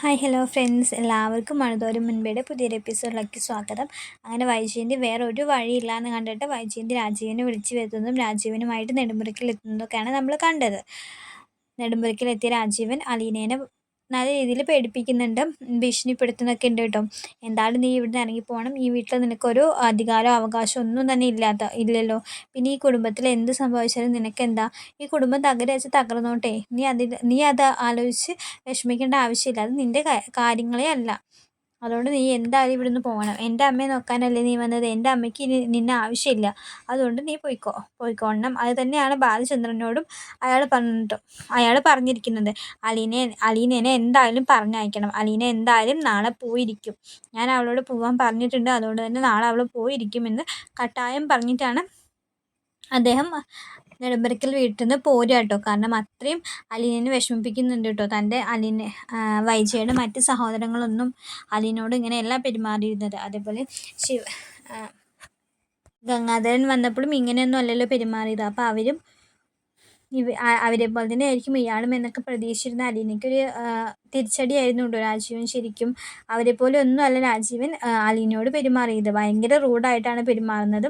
Hi hello friends എല്ലാവർക്കും മഴതോരും മുൻപേടെ പുതിയൊരു എപ്പിസോഡിലേക്ക് സ്വാഗതം. അങ്ങനെ വൈജയന്തി വേറെ ഒരു വഴിയില്ല എന്ന് കണ്ടിട്ട് വൈജയന്തി രാജീവിനെ വിളിച്ചു വരുന്നതും രാജീവനുമായിട്ട് നെടുമുറിക്കിൽ എത്തുന്നതൊക്കെയാണ് നമ്മൾ കണ്ടത്. നെടുമ്പുരക്കിലെത്തിയ രാജീവൻ അലീനേനെ നല്ല രീതിയിൽ പേടിപ്പിക്കുന്നുണ്ട്. ഭീഷണിപ്പെടുത്തുന്നൊക്കെ ഉണ്ട് കേട്ടോ. എന്തായാലും നീ ഇവിടെ ഇറങ്ങി പോകണം ഈ വീട്ടിൽ നിനക്കൊരു അധികാരം അവകാശം ഒന്നും തന്നെ ഇല്ലാത്ത ഇല്ലല്ലോ. പിന്നെ ഈ കുടുംബത്തിൽ എന്ത് സംഭവിച്ചാലും നിനക്ക് എന്താ ഈ കുടുംബം തകരെ വെച്ച് തകർന്നോട്ടെ. നീ അതിൽ നീ അത് ആലോചിച്ച് വിഷമിക്കേണ്ട ആവശ്യമില്ല. അത് നിന്റെ കാര്യങ്ങളേ അല്ല. അതുകൊണ്ട് നീ എന്തായാലും ഇവിടുന്ന് പോകണം. എന്റെ അമ്മയെ നോക്കാനല്ലേ നീ വന്നത്. എന്റെ അമ്മയ്ക്ക് ഇനി നിന്നെ ആവശ്യമില്ല. അതുകൊണ്ട് നീ പോയിക്കോ. പോയിക്കോണം അത് തന്നെയാണ് ബാലചന്ദ്രനോടും അയാൾ പറഞ്ഞിട്ട് അയാൾ പറഞ്ഞിരിക്കുന്നത്. അലീനെ അലീനേനെ എന്തായാലും പറഞ്ഞയക്കണം. അലീന എന്തായാലും നാളെ പോയിരിക്കും. ഞാൻ അവളോട് പോകാൻ പറഞ്ഞിട്ടുണ്ട്. അതുകൊണ്ട് തന്നെ നാളെ അവൾ പോയിരിക്കുമെന്ന് കട്ടായം പറഞ്ഞിട്ടാണ് അദ്ദേഹം നെടുമ്പരക്കൽ വീട്ടിൽ നിന്ന് പോരുക കേട്ടോ കാരണം അത്രയും അലീനെ വിഷമിപ്പിക്കുന്നുണ്ട് കേട്ടോ തന്റെ അലീന വൈജയുടെ മറ്റ് സഹോദരങ്ങളൊന്നും അലീനോട് ഇങ്ങനെയല്ല പെരുമാറിയിരുന്നത്. അതേപോലെ ശിവ ഗംഗാധരൻ വന്നപ്പോഴും ഇങ്ങനെയൊന്നും അല്ലല്ലോ പെരുമാറിയത്. അപ്പോൾ അവരും ഇവ അവരെ പോലെ തന്നെ ആയിരിക്കും ഇയാളും എന്നൊക്കെ പ്രതീക്ഷിച്ചിരുന്ന അലീനയ്ക്കൊരു തിരിച്ചടിയായിരുന്നു കേട്ടോ രാജീവൻ ശരിക്കും? അവരെ പോലെ ഒന്നും അല്ല രാജീവൻ അലീനയോട് പെരുമാറിയത്. ഭയങ്കര റൂഡായിട്ടാണ് പെരുമാറുന്നത്.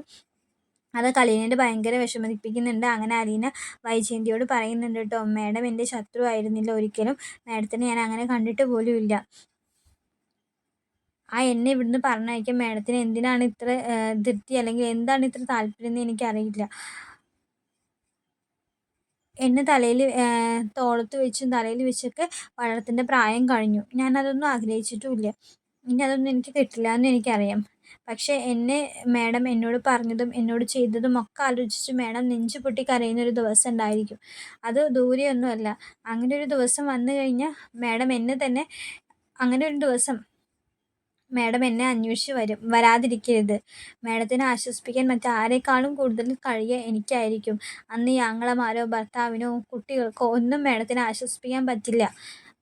അത് അലീനയെ ഭയങ്കര വിഷമിപ്പിക്കുന്നുണ്ട്. അങ്ങനെ അലീന വൈജയന്തിയോട് പറയുന്നുണ്ട് കേട്ടോ മാഡം എന്റെ ശത്രു ആയിരുന്നില്ല ഒരിക്കലും. മാഡത്തിനെ ഞാൻ അങ്ങനെ കണ്ടിട്ട് പോലും ഇല്ല. ആ എന്നെ ഇവിടുന്ന് പറഞ്ഞയക്കാൻ മാഡത്തിന് എന്തിനാണ് ഇത്ര ധൃതി അല്ലെങ്കിൽ എന്താണ് ഇത്ര താല്പര്യം എന്ന് എനിക്കറിയില്ല. എന്നെ തലയിൽ തോളത്ത് വെച്ചും തലയിൽ വെച്ചൊക്കെ വളർത്തേണ്ട പ്രായം കഴിഞ്ഞു. ഞാനതൊന്നും ആഗ്രഹിച്ചിട്ടുമില്ല ഇനി അതൊന്നും എനിക്ക് കിട്ടില്ല എന്ന് എനിക്കറിയാം. പക്ഷേ എന്നെ മാഡം എന്നോട് പറഞ്ഞതും എന്നോട് ചെയ്തതും ഒക്കെ ആലോചിച്ച് മാഡം നെഞ്ചു പൊട്ടി കരയുന്നൊരു ദിവസം ഉണ്ടായിരിക്കും. അത് ദൂരെയൊന്നുമല്ല. അങ്ങനെ ഒരു ദിവസം വന്നു കഴിഞ്ഞാൽ മാഡം എന്നെ തന്നെ അങ്ങനെ ഒരു ദിവസം മാഡം എന്നെ അന്വേഷിച്ച് വരും. വരാതിരിക്കരുത്. മാഡത്തിനെ ആശ്വസിപ്പിക്കാൻ മറ്റാരേക്കാളും കൂടുതൽ കഴിയുക എനിക്കായിരിക്കും. അന്ന് ഈ ആങ്ങളമാരോ ഭർത്താവിനോ കുട്ടികൾക്കോ ഒന്നും മാഡത്തിനെ ആശ്വസിപ്പിക്കാൻ പറ്റില്ല.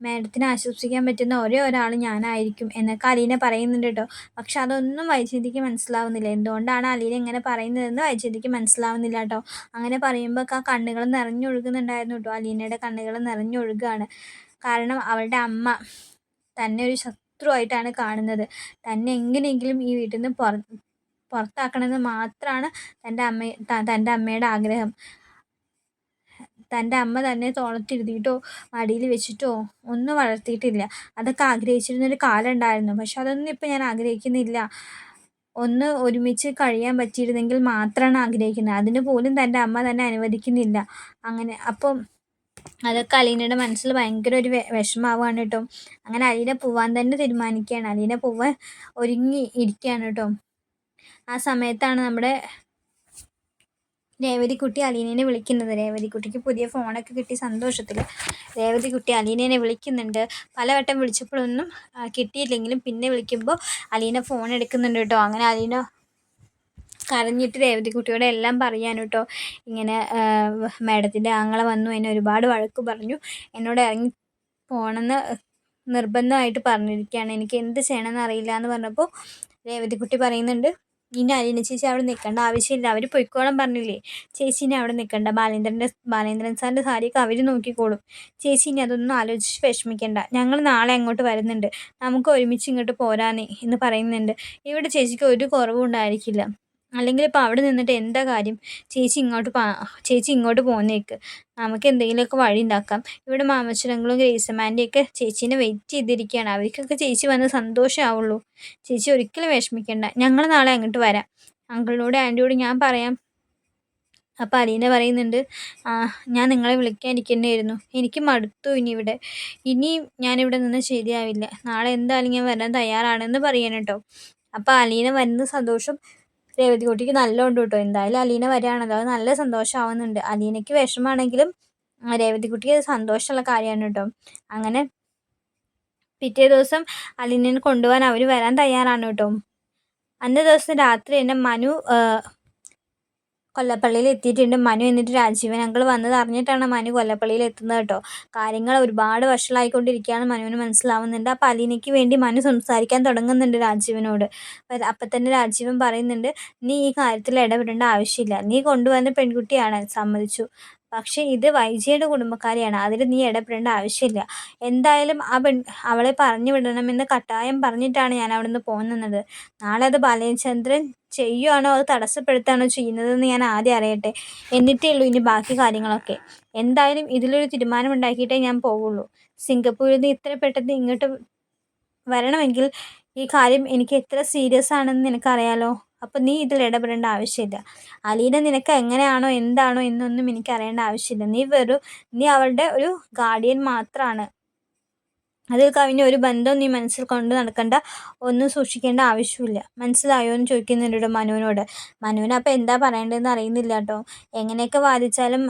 മാഡത്തിനെ ആശ്വസിപ്പിക്കാൻ പറ്റുന്ന ഒരേ ഒരാൾ ഞാനായിരിക്കും എന്നൊക്കെ അലീന പറയുന്നുണ്ട് കേട്ടോ. പക്ഷെ അതൊന്നും വൈചിന്തിക്ക് മനസ്സിലാവുന്നില്ല. എന്തുകൊണ്ടാണ് അലീന ഇങ്ങനെ പറയുന്നതെന്ന് വൈചിന്തിക്ക് മനസ്സിലാവുന്നില്ല കേട്ടോ. അങ്ങനെ പറയുമ്പോൾ ആ കണ്ണുകൾ നിറഞ്ഞൊഴുകുന്നുണ്ടായിരുന്നു കേട്ടോ. അലീനയുടെ കണ്ണുകൾ നിറഞ്ഞൊഴുകുകയാണ് കാരണം അവളുടെ അമ്മ തന്നെ ഒരു ശത്രുവായിട്ടാണ് കാണുന്നത്. തന്നെ എങ്ങനെയെങ്കിലും ഈ വീട്ടിൽ നിന്ന് പുറ പുറത്താക്കണമെന്ന് മാത്രമാണ് തന്റെ അമ്മ തന്റെ അമ്മയുടെ ആഗ്രഹം. തന്റെ അമ്മ തന്നെ തോളത്തിരുത്തിയിട്ടോ മടിയിൽ വെച്ചിട്ടോ ഒന്നും വളർത്തിയിട്ടില്ല. അതൊക്കെ ആഗ്രഹിച്ചിരുന്നൊരു കാലം ഉണ്ടായിരുന്നു പക്ഷെ അതൊന്നും ഇപ്പം ഞാൻ ആഗ്രഹിക്കുന്നില്ല. ഒന്ന് ഒരുമിച്ച് കഴിയാൻ പറ്റിയിരുന്നെങ്കിൽ മാത്രമാണ് ആഗ്രഹിക്കുന്നത്. അതിന് പോലും തന്റെ അമ്മ തന്നെ അനുവദിക്കുന്നില്ല. അങ്ങനെ അപ്പം അതൊക്കെ അലീനയുടെ മനസ്സിൽ ഭയങ്കര ഒരു വിഷമാവുകയാണ് കേട്ടോ. അങ്ങനെ അലീന പോവാൻ തന്നെ തീരുമാനിക്കുകയാണ്. അലീന പോവാൻ ഒരുങ്ങി ഇരിക്കുകയാണ് കേട്ടോ. ആ സമയത്താണ് നമ്മുടെ രേവതിക്കുട്ടി അലീനേനെ വിളിക്കുന്നത്. രേവതിക്കുട്ടിക്ക് പുതിയ ഫോണൊക്കെ കിട്ടി സന്തോഷത്തിൽ രേവതിക്കുട്ടി അലീനേനെ വിളിക്കുന്നുണ്ട്. പലവട്ടം വിളിച്ചപ്പോഴൊന്നും കിട്ടിയില്ലെങ്കിലും പിന്നെ വിളിക്കുമ്പോൾ അലീന ഫോൺ എടുക്കുന്നുണ്ട് കേട്ടോ. അങ്ങനെ അലീന കരഞ്ഞിട്ട് രേവതിക്കുട്ടിയോട് എല്ലാം പറയാൻ കേട്ടോ. ഇങ്ങനെ മാഡത്തിന്റെ ആങ്ങളെ വന്നു എന്നെ ഒരുപാട് വഴക്ക് പറഞ്ഞു. എന്നോട് ഇറങ്ങി പോകണമെന്ന് നിർബന്ധമായിട്ട് പറഞ്ഞിരിക്കുകയാണ്. എനിക്ക് എന്ത് ചെയ്യണമെന്ന് അറിയില്ല എന്ന് പറഞ്ഞപ്പോൾ രേവതിക്കുട്ടി പറയുന്നുണ്ട് ഇനി അലീന ചേച്ചി അവിടെ നിൽക്കേണ്ട ആവശ്യമില്ല. അവർ പൊയ്ക്കോളം പറഞ്ഞില്ലേ? ചേച്ചി ഇനി അവിടെ നിൽക്കണ്ട. ബാലേന്ദ്രന്റെ ബാലേന്ദ്രൻ സാറിന്റെ സാരിയൊക്കെ അവർ നോക്കിക്കോളും. ചേച്ചി ഇനി അതൊന്നും ആലോചിച്ച് വിഷമിക്കേണ്ട. ഞങ്ങൾ നാളെ അങ്ങോട്ട് വരുന്നുണ്ട്. നമുക്ക് ഒരുമിച്ച് ഇങ്ങോട്ട് പോരാനേ എന്ന് പറയുന്നുണ്ട്. ഇവിടെ ചേച്ചിക്ക് ഒരു കുറവും ഉണ്ടായിരിക്കില്ല അല്ലെങ്കിൽ ഇപ്പോൾ അവിടെ നിന്നിട്ട് എന്താ കാര്യം? ചേച്ചി ഇങ്ങോട്ട് ചേച്ചി ഇങ്ങോട്ട് പോന്നേക്ക്. നമുക്ക് എന്തെങ്കിലുമൊക്കെ വഴി ഉണ്ടാക്കാം. ഇവിടെ മാമച്ചനങ്ങളും ഗ്രേസമാന്റെയൊക്കെ ചേച്ചീനെ വെയിറ്റ് ചെയ്തിരിക്കുകയാണ്. അവർക്കൊക്കെ ചേച്ചി വന്ന് സന്തോഷമാവുള്ളൂ ചേച്ചി ഒരിക്കലും വിഷമിക്കേണ്ട. ഞങ്ങൾ നാളെ അങ്ങോട്ട് വരാം. അങ്കിളിനോട് ആന്റിയോട് ഞാൻ പറയാം. അപ്പോൾ അലീന പറയുന്നുണ്ട് ഞാൻ നിങ്ങളെ വിളിക്കാനിരിക്കേണ്ടിയിരുന്നു. എനിക്ക് മടുത്തു ഇനി ഇവിടെ. ഇനിയും ഞാനിവിടെ നിന്ന് ശരിയാവില്ല. നാളെ എന്തായാലും ഞാൻ വരാൻ തയ്യാറാണെന്ന് പറയണം കേട്ടോ അപ്പോൾ അലീന വരുന്ന സന്തോഷം രേവതികുട്ടിക്ക് കുട്ടിക്ക് നല്ലോണ്ട് കേട്ടോ എന്തായാലും അലീന വരികയാണല്ലോ. അത് നല്ല സന്തോഷമാവുന്നുണ്ട് അലീനയ്ക്ക് വിഷമാണെങ്കിലും രേവതികുട്ടിക്ക് അത് സന്തോഷമുള്ള കാര്യമാണ് കേട്ടോ അങ്ങനെ പിറ്റേ ദിവസം അലീനനെ കൊണ്ടുപോകാൻ അവർ വരാൻ തയ്യാറാണ് കേട്ടോ അന്നേ ദിവസം രാത്രി തന്നെ മനു കൊല്ലപ്പള്ളിയിൽ എത്തിയിട്ടുണ്ട്. മനു എന്നിട്ട് രാജീവൻ അങ്കിൾ വന്നത് അറിഞ്ഞിട്ടാണ് മനു കൊല്ലപ്പള്ളിയിൽ എത്തുന്നത് കേട്ടോ. കാര്യങ്ങൾ ഒരുപാട് വഷളായിക്കൊണ്ടിരിക്കുകയാണ് മനുവിന് മനസ്സിലാവുന്നുണ്ട്. അപ്പോൾ അലീനയ്ക്ക് വേണ്ടി മനു സംസാരിക്കാൻ തുടങ്ങുന്നുണ്ട് രാജീവനോട്. അപ്പം തന്നെ രാജീവൻ പറയുന്നുണ്ട് നീ ഈ കാര്യത്തിൽ ഇടപെടേണ്ട ആവശ്യമില്ല. നീ കൊണ്ടുവന്ന പെൺകുട്ടിയാണ്. സമ്മതിച്ചു. പക്ഷേ ഇത് വൈജയുടെ കുടുംബക്കാരിയാണ്. അതിൽ നീ ഇടപെടേണ്ട ആവശ്യമില്ല. എന്തായാലും ആ പെൺ അവളെ പറഞ്ഞു വിടണമെന്ന് കട്ടായം പറഞ്ഞിട്ടാണ് ഞാൻ അവിടെ നിന്ന് പോകുന്നത്. നാളെ അത് ബാലചന്ദ്രൻ ചെയ്യുവാണോ? അത് തടസ്സപ്പെടുത്താണോ ചെയ്യുന്നതെന്ന് ഞാൻ ആദ്യം അറിയട്ടെ. എന്നിട്ടേ ഉള്ളൂ ഇനി ബാക്കി കാര്യങ്ങളൊക്കെ. എന്തായാലും ഇതിലൊരു തീരുമാനം ഉണ്ടാക്കിയിട്ടേ ഞാൻ പോവുള്ളൂ. സിംഗപ്പൂരിൽ നിന്ന് ഇത്ര പെട്ടെന്ന് ഇങ്ങോട്ട് വരണമെങ്കിൽ ഈ കാര്യം എനിക്ക് എത്ര സീരിയസ് ആണെന്ന് നിനക്കറിയാലോ? അപ്പം നീ ഇതിൽ ഇടപെടേണ്ട ആവശ്യമില്ല. അലീന നിനക്ക് എങ്ങനെയാണോ എന്താണോ എന്നൊന്നും എനിക്ക് അറിയേണ്ട ആവശ്യമില്ല. നീ വെറും നീ അവളുടെ ഒരു ഗാർഡിയൻ മാത്രമാണ് അതിൽ കവിഞ്ഞ ഒരു ബന്ധം നീ മനസ്സിൽ കൊണ്ട് നടക്കേണ്ട ഒന്നും സൂക്ഷിക്കേണ്ട ആവശ്യമില്ല. മനസ്സിലായോ എന്ന് ചോദിക്കുന്നുണ്ട് മനുവിനോട്. മനുവിന് അപ്പം എന്താ പറയേണ്ടതെന്ന് അറിയുന്നില്ല കേട്ടോ എങ്ങനെയൊക്കെ വാദിച്ചാലും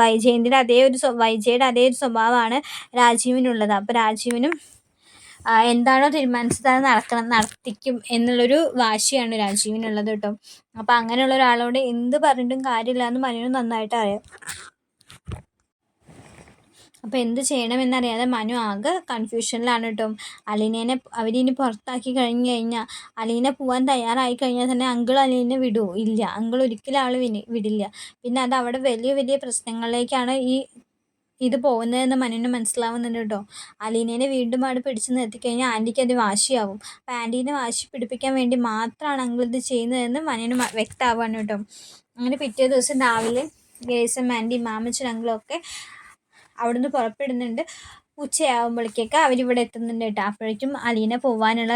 വൈജയന്തിന്റെ അതേ ഒരു വൈജയുടെ അതേ ഒരു സ്വഭാവമാണ് രാജീവിനുള്ളത്. അപ്പോൾ രാജീവിനും എന്താണോ തീരുമാനിച്ചത് അത് നടക്കണം നടത്തിക്കും എന്നുള്ളൊരു വാശിയാണ് രാജീവിനുള്ളത് കേട്ടോ അപ്പോൾ അങ്ങനെയുള്ള ഒരാളോട് എന്ത് പറഞ്ഞിട്ടും കാര്യമില്ല എന്ന് മനുവിന് നന്നായിട്ട് അറിയാം. അപ്പോൾ എന്ത് ചെയ്യണമെന്നറിയാതെ മനു ആകെ കൺഫ്യൂഷനിലാണ് കേട്ടോ അലീനേനെ അവരിനി പുറത്താക്കി കഴിഞ്ഞു കഴിഞ്ഞാൽ അലീന പോകാൻ തയ്യാറായി കഴിഞ്ഞാൽ തന്നെ അങ്കിൾ അലീനെ വിടുമോ ഇല്ല. അങ്കിൾ ഒരിക്കലും ആൾ വിടില്ല. പിന്നെ അത് അവിടെ വലിയ വലിയ പ്രശ്നങ്ങളിലേക്കാണ് ഈ ഇത് പോകുന്നതെന്ന് മനുവിന് മനസ്സിലാവുന്നുണ്ട് കേട്ടോ അലീനേനെ വീണ്ടും അവിടെ പിടിച്ചു നിർത്തിക്കഴിഞ്ഞാൽ ആന്റിക്ക് അത് വാശിയാവും. അപ്പം ആന്റീനെ വാശി പിടിപ്പിക്കാൻ വേണ്ടി മാത്രമാണ് അങ്കിൾ ഇത് ചെയ്യുന്നതെന്ന് മനുവിന് വ്യക്തമാവാണ് കേട്ടോ അങ്ങനെ പിറ്റേ ദിവസം രാവിലെ ഗ്രേസും ആന്റി മാമച്ചൻ അങ്കിളും ഒക്കെ അവിടുന്ന് പുറപ്പെടുന്നുണ്ട്. ഉച്ചയാകുമ്പോഴേക്കൊക്കെ അവരിവിടെ എത്തുന്നുണ്ട് കേട്ടോ. അപ്പോഴേക്കും അലീന പോവാനുള്ള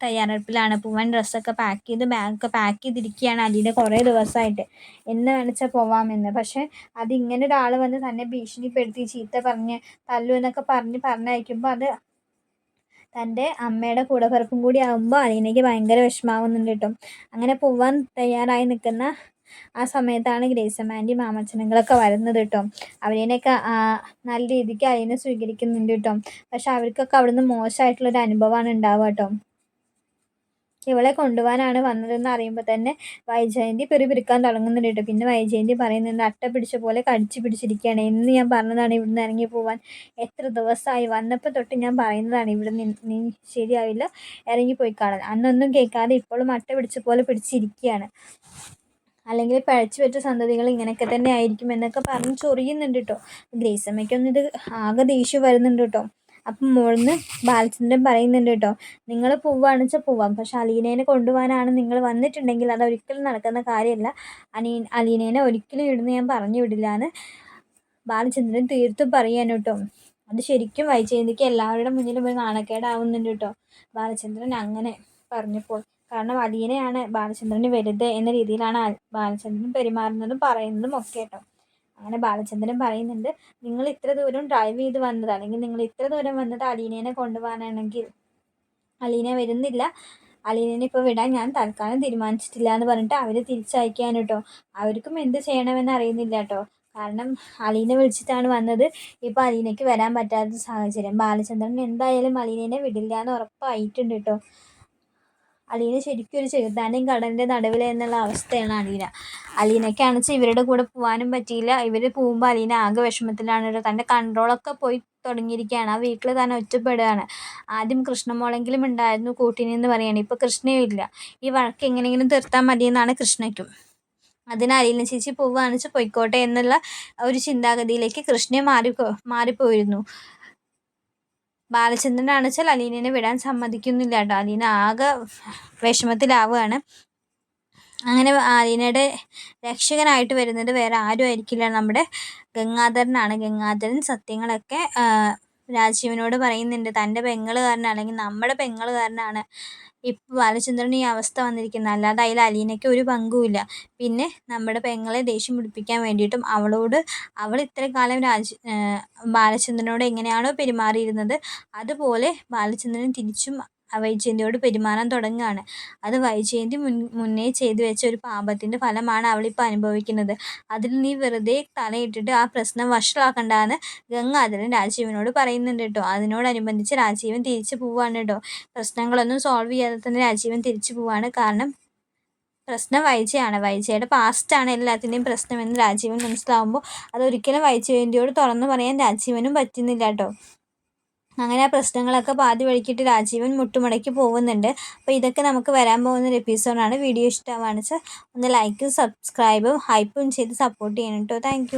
തയ്യാറെടുപ്പിലാണ്. പോവാൻ ഡ്രസ്സൊക്കെ പാക്ക് ചെയ്ത് ബാഗൊക്കെ പാക്ക് ചെയ്തിരിക്കുകയാണ് അലീന കുറേ ദിവസമായിട്ട്. എന്ന് വേണിച്ചാൽ പോവാമെന്ന്. പക്ഷേ അതിങ്ങനെ ഒരാൾ വന്ന് തന്നെ ഭീഷണിപ്പെടുത്തി ചീത്ത പറഞ്ഞ് തല്ലു എന്നൊക്കെ പറഞ്ഞ് പറഞ്ഞയക്കുമ്പോൾ അത് തന്റെ അമ്മയുടെ കൂടെ പിറപ്പും കൂടി ആകുമ്പോൾ അലീനയ്ക്ക് ഭയങ്കര വിഷമാവുന്നുണ്ട് കേട്ടോ. അങ്ങനെ പോവാൻ തയ്യാറായി നിൽക്കുന്ന ആ സമയത്താണ് ഗ്രേസമാന്റി മാമച്ചനങ്ങളൊക്കെ വരുന്നത് കേട്ടോ അവരേനൊക്കെ നല്ല രീതിക്ക് അതിനെ സ്വീകരിക്കുന്നുണ്ട് കേട്ടോ പക്ഷെ അവർക്കൊക്കെ അവിടുന്ന് മോശമായിട്ടുള്ളൊരു അനുഭവമാണ് ഉണ്ടാവുക കേട്ടോ ഇവളെ കൊണ്ടുപോകാനാണ് വന്നതെന്ന് അറിയുമ്പോൾ തന്നെ വൈജയന്തി പിറുപിറുക്കാൻ തുടങ്ങുന്നുണ്ട് കേട്ടോ പിന്നെ വൈജയന്തി പറയുന്നുണ്ട് അട്ട പിടിച്ച പോലെ കടിച്ചു പിടിച്ചിരിക്കുകയാണ്. എന്ന് ഞാൻ പറഞ്ഞതാണ് ഇവിടുന്ന് ഇറങ്ങി പോവാൻ. എത്ര ദിവസമായി? വന്നപ്പോൾ തൊട്ട് ഞാൻ പറയുന്നതാണ് ഇവിടെ നീ ശരിയാവില്ല. ഇറങ്ങിപ്പോയി കാണാൻ. അന്നൊന്നും കേൾക്കാതെ ഇപ്പോഴും അട്ട പിടിച്ച പോലെ പിടിച്ചിരിക്കുകയാണ്. അല്ലെങ്കിൽ പഴച്ചു വെച്ച സന്തതികൾ ഇങ്ങനെയൊക്കെ തന്നെ ആയിരിക്കും എന്നൊക്കെ പറഞ്ഞ് ചൊറിയുന്നുണ്ട് കേട്ടോ ഗ്രേസമ്മയ്ക്കൊന്നും ഇത് ആകെ ദേഷ്യം വരുന്നുണ്ട് കേട്ടോ അപ്പം മുഴുന്ന് ബാലചന്ദ്രൻ പറയുന്നുണ്ട് കേട്ടോ നിങ്ങൾ പോവുകയാണെന്ന് വെച്ചാൽ പോവാം പക്ഷെ അലീനേനെ കൊണ്ടുപോകാനാണ് നിങ്ങൾ വന്നിട്ടുണ്ടെങ്കിൽ അത് ഒരിക്കലും നടക്കുന്ന കാര്യമല്ല അനീ അലീനേനെ ഒരിക്കലും ഇടുന്ന് ഞാൻ പറഞ്ഞു വിടില്ല എന്ന് ബാലചന്ദ്രൻ തീർത്തും പറയാൻ കേട്ടോ അത് ശരിക്കും വൈജയന്തിക്ക് എല്ലാവരുടെ മുന്നിലും ഒരു നാണക്കേടാവുന്നുണ്ട് കേട്ടോ ബാലചന്ദ്രൻ അങ്ങനെ പറഞ്ഞപ്പോൾ കാരണം അലീനയാണ് ബാലചന്ദ്രന് വലുത് എന്ന രീതിയിലാണ് ബാലചന്ദ്രൻ പെരുമാറുന്നതും പറയുന്നതും ഒക്കെ കേട്ടോ. അങ്ങനെ ബാലചന്ദ്രൻ പറയുന്നുണ്ട് നിങ്ങൾ ഇത്ര ദൂരം ഡ്രൈവ് ചെയ്ത് വന്നത് അല്ലെങ്കിൽ നിങ്ങൾ ഇത്ര ദൂരം വന്നത് അലീനേനെ കൊണ്ടുപോകാനാണെങ്കിൽ അലീന വരുന്നില്ല. അലീനനെ ഇപ്പോൾ വിടാൻ ഞാൻ തൽക്കാലം തീരുമാനിച്ചിട്ടില്ല എന്ന് പറഞ്ഞിട്ട് അവരെ തിരിച്ചയക്കാൻ കേട്ടോ. അവർക്കും എന്ത് ചെയ്യണമെന്ന് അറിയുന്നില്ല കേട്ടോ. കാരണം അലീനെ വിളിച്ചിട്ടാണ് വന്നത്. ഇപ്പോൾ അലീനയ്ക്ക് വരാൻ പറ്റാത്ത സാഹചര്യം. ബാലചന്ദ്രൻ എന്തായാലും അലീനേനെ വിടില്ല എന്ന് ഉറപ്പായിട്ടുണ്ട് കേട്ടോ. അലീന ശരിക്കും ഒരു ചെറുതാനും കടലിന്റെ നടുവിൽ എന്നുള്ള അവസ്ഥയാണ് അലീന. അലീനയ്ക്കാണെന്ന് ഇവരുടെ കൂടെ പോകാനും പറ്റിയില്ല. ഇവർ പോകുമ്പോൾ അലീന ആകെ വിഷമത്തിലാണ് തന്റെ കൺട്രോളൊക്കെ പോയി തുടങ്ങിയിരിക്കുകയാണ്. ആ വീട്ടിൽ തന്നെ ഒറ്റപ്പെടുകയാണ്. ആദ്യം കൃഷ്ണമോളെങ്കിലും ഉണ്ടായിരുന്നു കൂട്ടിനെന്ന് പറയുകയാണ് ഇപ്പോൾ കൃഷ്ണയും ഇല്ല. ഈ വഴക്ക് എങ്ങനെയെങ്കിലും തീർത്താൽ മതിയെന്നാണ് കൃഷ്ണയ്ക്കും. അതിന് അലീന ചേച്ചി പോവുകയാണെന്ന് വെച്ചാൽ പൊയ്ക്കോട്ടെ എന്നുള്ള ഒരു ചിന്താഗതിയിലേക്ക് കൃഷ്ണയെ മാറി മാറിപ്പോയിരുന്നു. ബാലചന്ദ്രനാണ് വെച്ചാൽ അലീനെ വിടാൻ സമ്മതിക്കുന്നില്ല കേട്ടോ. അലീന ആകെ വിഷമത്തിലാവുകയാണ്. അങ്ങനെ അലീനയുടെ രക്ഷകനായിട്ട് വരുന്നത് വേറെ ആരും ആയിരിക്കില്ല നമ്മുടെ ഗംഗാധരനാണ്. ഗംഗാധരൻ സത്യങ്ങളൊക്കെ രാജീവനോട് പറയുന്നുണ്ട് തന്റെ പെങ്ങൾ കാരണം അല്ലെങ്കിൽ നമ്മുടെ പെങ്ങൾ കാരണമാണ് ഇപ്പോൾ ബാലചന്ദ്രന് ഈ അവസ്ഥ വന്നിരിക്കുന്നത്. അല്ലാതെ അതിൽ അലീനയ്ക്ക് ഒരു പങ്കുമില്ല. പിന്നെ നമ്മുടെ പെങ്ങളെ ദേഷ്യം പിടിപ്പിക്കാൻ വേണ്ടിയിട്ടും അവളോട് അവൾ ഇത്ര കാലം രാജ ബാലചന്ദ്രനോട് എങ്ങനെയാണോ പെരുമാറിയിരുന്നത് അതുപോലെ ബാലചന്ദ്രൻ തിരിച്ചും വൈജയന്തിയോട് പെരുമാറാൻ തുടങ്ങുകയാണ്. അത് വൈജയന്തി മുൻ മുന്നേ ചെയ്തു വെച്ച ഒരു പാപത്തിന്റെ ഫലമാണ് അവളിപ്പോൾ അനുഭവിക്കുന്നത്. അതിൽ നീ വെറുതെ തലയിട്ടിട്ട് ആ പ്രശ്നം വഷളാക്കണ്ടെന്ന് ഗംഗാധരൻ രാജീവനോട് പറയുന്നുണ്ട് കേട്ടോ. അതിനോടനുബന്ധിച്ച് രാജീവൻ തിരിച്ചു പോവാണ് കേട്ടോ. പ്രശ്നങ്ങളൊന്നും സോൾവ് ചെയ്യാതെ തന്നെ രാജീവൻ തിരിച്ചു പോവാണ്. കാരണം പ്രശ്നം വൈജയാണ്. വൈജയുടെ പാസ്റ്റാണ് എല്ലാത്തിന്റെയും പ്രശ്നമെന്ന് രാജീവൻ മനസ്സിലാവുമ്പോൾ അതൊരിക്കലും വൈജയന്തിയോട് തുറന്നു പറയാൻ രാജീവനും പറ്റുന്നില്ല കേട്ടോ. അങ്ങനെ ആ പ്രശ്നങ്ങളൊക്കെ പാതി വഴിക്കിട്ട് രാജീവൻ മുട്ടുമടക്കി പോകുന്നുണ്ട്. അപ്പോൾ ഇതൊക്കെ നമുക്ക് വരാൻ പോകുന്ന ഒരു എപ്പിസോഡാണ് വീഡിയോ ഇഷ്ടമാണെന്ന് വെച്ചാൽ ഒന്ന് ലൈക്കും സബ്സ്ക്രൈബും ഹൈപ്പും ചെയ്ത് സപ്പോർട്ട് ചെയ്യണം കേട്ടോ താങ്ക്